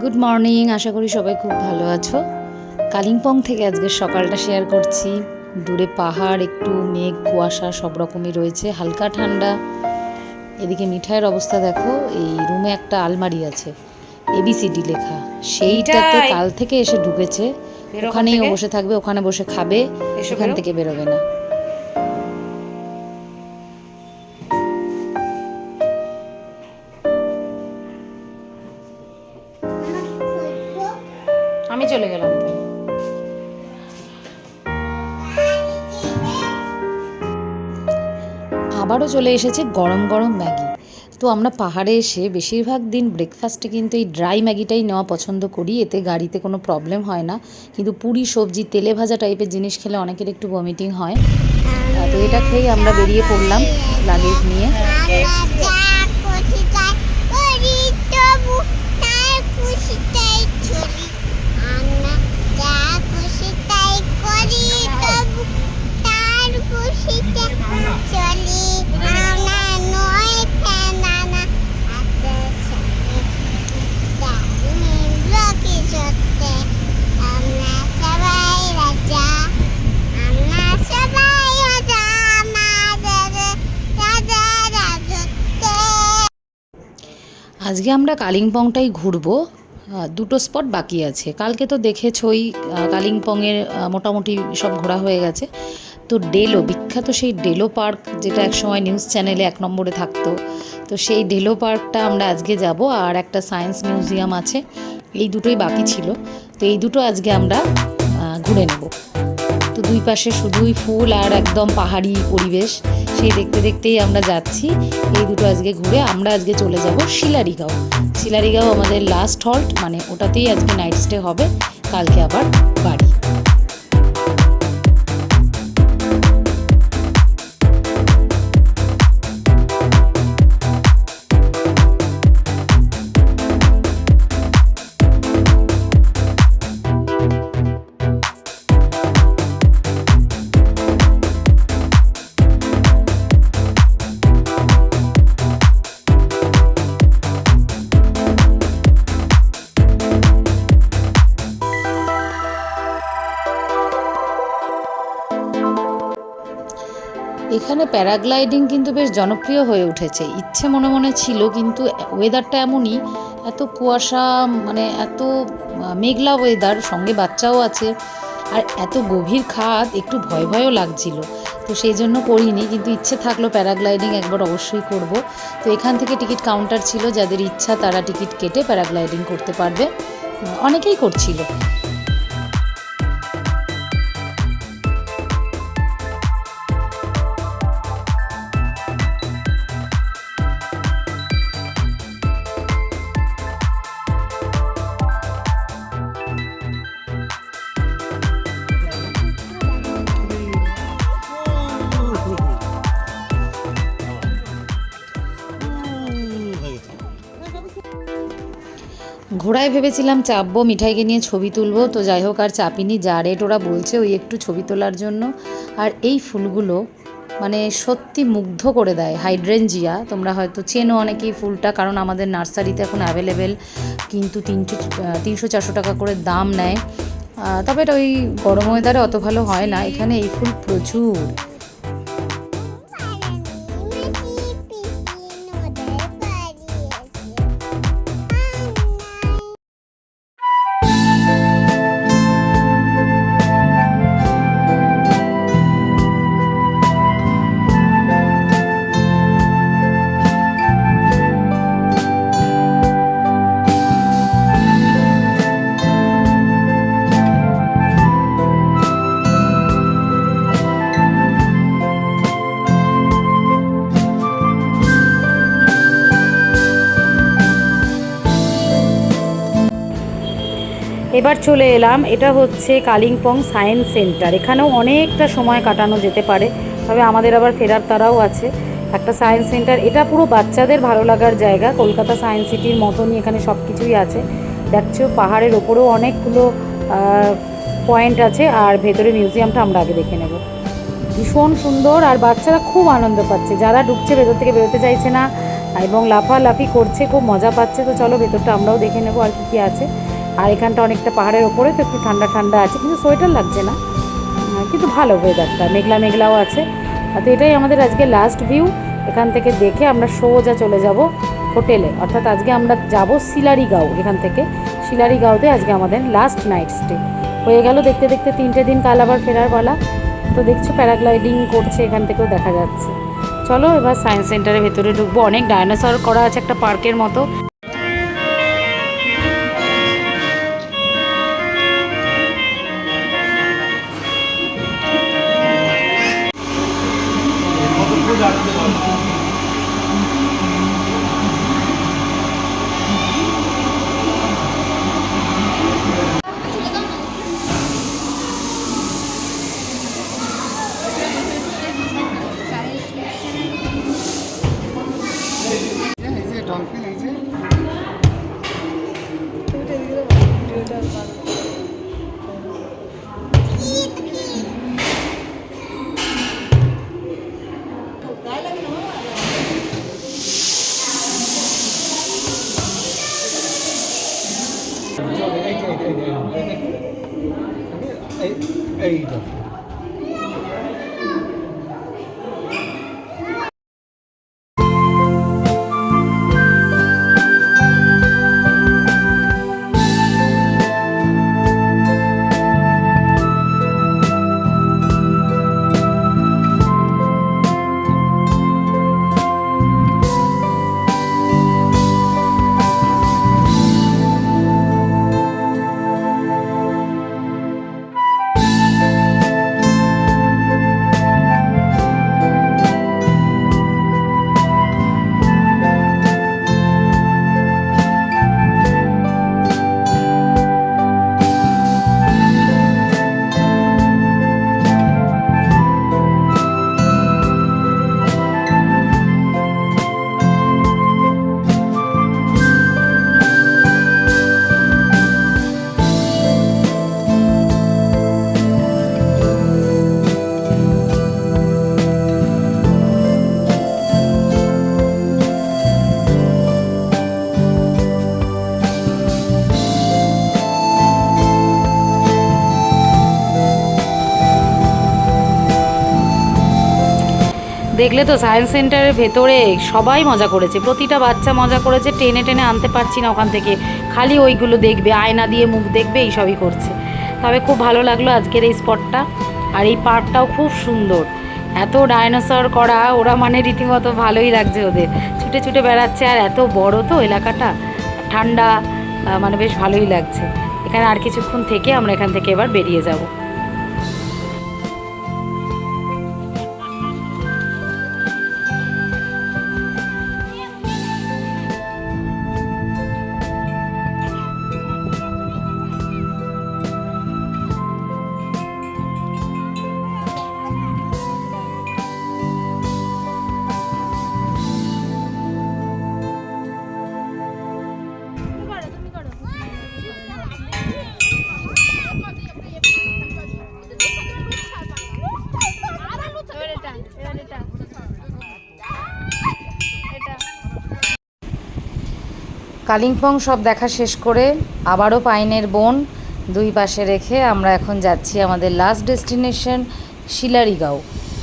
Good morning আশা করি সবাই খুব ভালো আছো। কালিম্পং থেকে আজকে সকালটা শেয়ার করছি। দূরে পাহাড় একটু মেঘ কুয়াশা সব রকমই রয়েছে হালকা ঠান্ডা। এদিকে মিঠাইয়ের অবস্থা দেখো এই রুমে একটা আলমারি আছে এবিসিডি লেখা। সেইটাতে! কাল থেকে এসে ঢুকেছে। ওখানেই বসে থাকবে ওখানে বসে খাবে ওখান থেকে বেরোবে না। আবারও চলে এসেছে গরম গরম ম্যাগি। তো আমরা পাহাড়ে এসে বেশিরভাগ দিন ব্রেকফাস্টে কিন্তু এই ড্রাই ম্যাগিটাই নেওয়া পছন্দ করি, এতে গাড়িতে কোনো প্রবলেম হয় না। কিন্তু পুরি, সবজি, তেলে ভাজা টাইপের জিনিস খেলে অনেকের একটু ভমিটিং হয়। তো এটা খেয়েই আমরা বেরিয়ে পড়লাম লাগেজ নিয়ে আমরা সবাই রাজা আমরা সবাই রাজা আমাদের রাজা রাজত্বে আজকে আমরা কালিম্পংটাই ঘুরবো। দুটো স্পট বাকি আছে। কালকে তো দেখেছই কালিম্পংয়ের মোটামুটি সব ঘোরা হয়ে গেছে। তো ডেলো বিখ্যাত সেই ডেলো পার্ক যেটা একসময় নিউজ চ্যানেলে এক নম্বরে থাকতো। তো সেই ডেলো পার্কটা আমরা আজকে যাব, আর একটা সায়েন্স মিউজিয়াম আছে। এই দুটোই বাকি ছিল। তো এই দুটো আজকে আমরা ঘুরে নেব। তো দুই পাশে শুধুই ফুল আর একদম পাহাড়ি পরিবেশ। সেই দেখতে দেখতেই আমরা যাচ্ছি। এই দুটো আজকে ঘুরে আমরা আজকে চলে যাব শিলারিগাঁও। শিলারিগাঁও আমাদের লাস্ট হল্ট মানে ওটাতেই আজকে নাইট স্টে হবে। কালকে আবার বাড়ি। এখানে প্যারাগ্লাইডিং কিন্তু বেশ জনপ্রিয় হয়ে উঠেছে। ইচ্ছে মনে মনে ছিল কিন্তু ওয়েদারটা এমনই, এত কুয়াশা মানে এত মেঘলা ওয়েদার সঙ্গে বাচ্চাও আছে, আর এত গভীর খাত একটু ভয় ভয়ও লাগছিল। তো সেই জন্য করিনি কিন্তু ইচ্ছে থাকল প্যারাগ্লাইডিং একবার অবশ্যই করব। তো এখান থেকে টিকিট কাউন্টার ছিল, যাদের ইচ্ছা তারা টিকিট কেটে প্যারাগ্লাইডিং করতে পারবে। অনেকেই করছিল। ঘোড়ায় ভেবেছিলাম চাপবো, মিঠাইকে নিয়ে ছবি তুলবো, তো যাই হোক আর চাপিনি, যা রেট ওরা বলছে ওই একটু ছবি তোলার জন্য। আর এই ফুলগুলো মানে সত্যি মুগ্ধ করে দেয় হাইড্রেনজিয়া তোমরা হয়তো চেনো অনেকেই ফুলটা, কারণ আমাদের নার্সারিতে এখন অ্যাভেলেবেল কিন্তু তিনশো তিনশো চারশো টাকা করে দাম নেয়। তবে এটা ওই গরম ওয়েদারে অত ভালো হয় না, এখানে এই ফুল প্রচুর। এবার চলে এলাম। এটা হচ্ছে কালিম্পং সায়েন্স সেন্টার। এখানেও অনেকটা সময় কাটানো যেতে পারে, তবে আমাদের আবার ফেরার তারাও আছে। একটা সায়েন্স সেন্টার, এটা পুরো বাচ্চাদের ভালো লাগার জায়গা। কলকাতা সায়েন্স সিটির মতনই এখানে সব কিছুই আছে। দেখছ, পাহাড়ের ওপরেও অনেকগুলো পয়েন্ট আছে, আর ভেতরে মিউজিয়ামটা আমরা আগে দেখে নেব। ভীষণ সুন্দর, আর বাচ্চারা খুব আনন্দ পাচ্ছে। যারা ঢুকছে, ভেতর থেকে বেরোতে চাইছে না, এবং লাফালাফি করছে, খুব মজা পাচ্ছে। তো চলো, ভেতরটা আমরাও দেখে নেব আর কি কী আছে। আর এখানটা অনেকটা পাহাড়ের ওপরে, তো একটু ঠান্ডা ঠান্ডা আছে, কিন্তু সোয়েটার লাগছে না। কিন্তু ভালো ওয়েদারটা মেঘলা মেঘলাও আছে। তো এটাই আমাদের আজকে লাস্ট ভিউ এখান থেকে দেখে আমরা সোজা চলে যাব হোটেলে। অর্থাৎ আজকে আমরা যাব শিলারিগাঁও এখান থেকে। শিলারিগাঁওতে আজকে আমাদের লাস্ট নাইট স্টে হয়ে গেল দেখতে দেখতে তিনটে দিন কাল আবার ফেরার পালা। তো দেখছ প্যারাগ্লাইডিং করছে, এখান থেকেও দেখা যাচ্ছে। চলো এবার সায়েন্স সেন্টারের ভেতরে ঢুকবো। অনেক ডায়নোসর করা আছে একটা পার্কের মতো। এই যে, দেখলে তো সায়েন্স সেন্টারের ভেতরে সবাই মজা করেছে। প্রতিটা বাচ্চা মজা করেছে, টেনে টেনে আনতে পারছি না ওখান থেকে। খালি ওইগুলো দেখবে, আয়না দিয়ে মুখ দেখবে, এইসবই করছে। তবে খুব ভালো লাগল আজকের এই স্পটটা। আর এই পার্কটাও খুব সুন্দর। এত ডাইনোসর করা, ওরা মানে রীতিমতো ভালোই লাগছে ওদের। ছুটে ছুটে বেড়াচ্ছে, আর এত বড় তো এলাকাটা। ঠান্ডা মানে বেশ ভালোই লাগছে। এখানে আর কিছুক্ষণ থেকে আমরা এখান থেকে এবার বেরিয়ে যাব। কালিম্পং সব দেখা শেষ করে আবারও পাইনের বন দুই পাশে রেখে আমরা এখন যাচ্ছি আমাদের লাস্ট ডেস্টিনেশন শিলারিগাঁও।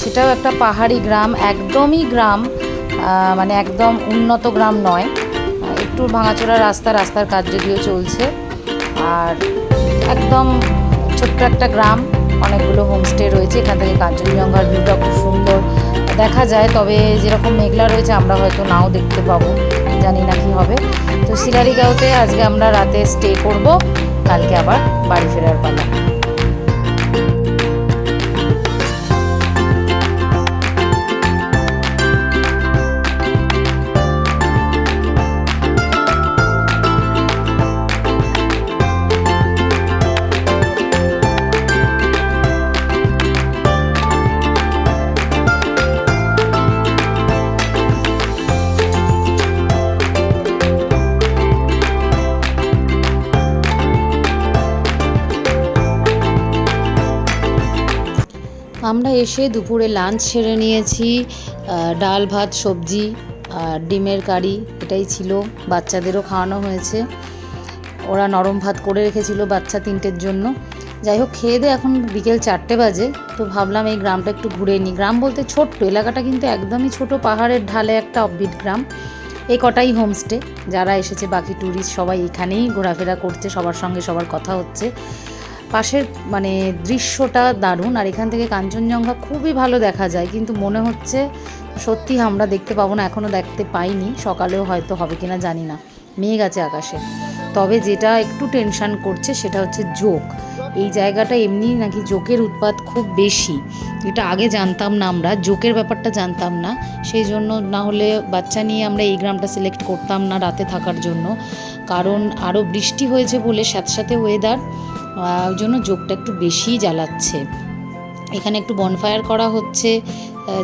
সেটাও একটা পাহাড়ি গ্রাম, একদমই গ্রাম মানে একদম উন্নত গ্রাম নয়। একটু ভাঙাচোরা রাস্তা, রাস্তার কাজ যদিও চলছে। আর একদম ছোট্ট একটা গ্রাম, অনেকগুলো হোমস্টে রয়েছে। এখান থেকে কাঞ্চনজঙ্ঘার ভিউটা খুব সুন্দর। দেখা যায়, তবে যেরকম মেঘলা রয়েছে, আমরা হয়তো নাও দেখতে পাবো। জানি না কি হবে। তো সিলারিগাঁওতে আজকে আমরা রাতে স্টে করব। কালকে আবার বাড়ি ফেরার পালা। আমরা এসে দুপুরে লাঞ্চ সেরে নিয়েছি ডাল, ভাত, সবজি আর ডিমের কারি, এটাই ছিল। বাচ্চাদেরও খাওয়ানো হয়েছে। ওরা নরম ভাত করে রেখেছিল বাচ্চা তিনটের জন্য। যাই হোক, খেয়ে দিয়ে এখন বিকেল চারটে বাজে। তো ভাবলাম এই গ্রামটা একটু ঘুরে নিই গ্রাম বলতে ছোট্ট, এলাকাটা কিন্তু একদমই ছোট, পাহাড়ের ঢালে একটা অববিট গ্রাম। এই কটাই হোমস্টে যারা এসেছে, বাকি ট্যুরিস্ট সবাই এখানেই ঘোরাফেরা করছে, সবার সঙ্গে সবার কথা হচ্ছে। পাশের মানে দৃশ্যটা দারুণ, আর এখান থেকে কাঞ্চনজঙ্ঘা খুবই ভালো দেখা যায়। কিন্তু মনে হচ্ছে সত্যি আমরা দেখতে পাবো না এখনও দেখতে পাইনি, সকালেও হয়তো হবে কিনা জানি না। মেঘ আছে আকাশে। তবে যেটা একটু টেনশান করছে সেটা হচ্ছে জোক। এই জায়গাটা এমনি নাকি জোকের উৎপাত খুব বেশি। এটা আগে জানতাম না আমরা, জোকের ব্যাপারটা জানতাম না। সেই জন্য না হলে বাচ্চা নিয়ে আমরা এই গ্রামটা সিলেক্ট করতাম না রাতে থাকার জন্য। কারণ আরও বৃষ্টি হয়েছে বলে সাথে সাথে ওয়েদার ওই জন্য জোকটা একটু বেশিই জ্বালাচ্ছে। এখানে একটু বনফায়ার করা হচ্ছে।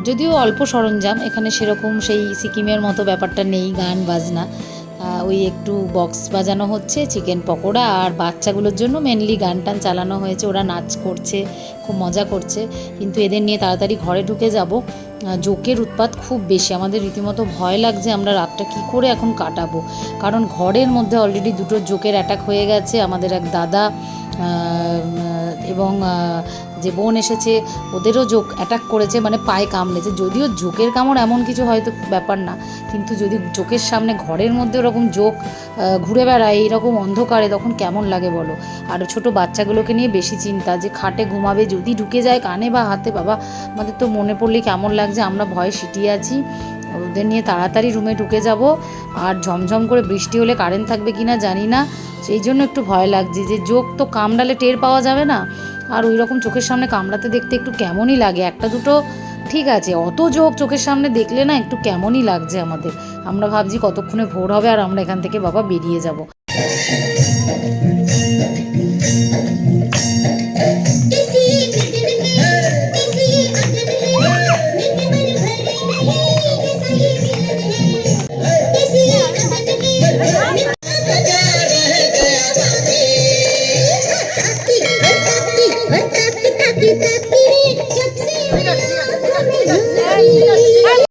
যদিও অল্প সরঞ্জাম, এখানে সেরকম সেই সিকিমের মতো ব্যাপারটা নেই, গান, বাজনা। ওই একটু বক্স বাজানো হচ্ছে চিকেন পকোড়া, আর বাচ্চাগুলোর জন্য মেনলি গান টান চালানো হয়েছে। ওরা নাচ করছে, খুব মজা করছে। কিন্তু এদের নিয়ে তাড়াতাড়ি ঘরে ঢুকে যাব। জোকের উৎপাত খুব বেশি। আমাদের রীতিমতো ভয় লাগছে আমরা রাতটা কি করে এখন কাটাবো। কারণ ঘরের মধ্যে অলরেডি দুটো জোকের অ্যাটাক হয়ে গেছে। আমাদের এক দাদা এবং যে বোন এসেছে, ওদেরও জোক অ্যাটাক করেছে মানে পায়ে কামড়েছে। যদিও জোকের কামড় এমন কিছু হয়তো ব্যাপার না, কিন্তু যদি চোখের সামনে ঘরের মধ্যে ওরকম জোক ঘুরে বেড়ায়, এইরকম অন্ধকারে তখন কেমন লাগে বলো? আর ছোট বাচ্চাগুলোকে নিয়ে বেশি চিন্তা যে খাটে ঘুমাবে, যদি ঢুকে যায় কানে বা হাতে, বাবা, আমাদের তো মনে পড়লে কেমন লাগছে, আমরা ভয়ে সিটিয়ে আছি। ওদের নিয়ে তাড়াতাড়ি রুমে ঢুকে যাব, আর ঝমঝম করে বৃষ্টি হলে কারেন্ট থাকবে কি না জানি না। সেই জন্য একটু ভয় লাগছে যে যোগ তো কামড়ালে টের পাওয়া যাবে না। আর ওই রকম চোখের সামনে কামড়াতে দেখতে একটু কেমনই লাগে। একটা দুটো ঠিক আছে, অত যোগ চোখের সামনে দেখলে না একটু কেমনই লাগছে আমাদের। আমরা ভাবছি কতক্ষণে ভোর হবে আর আমরা এখান থেকে বাবা বেরিয়ে যাব।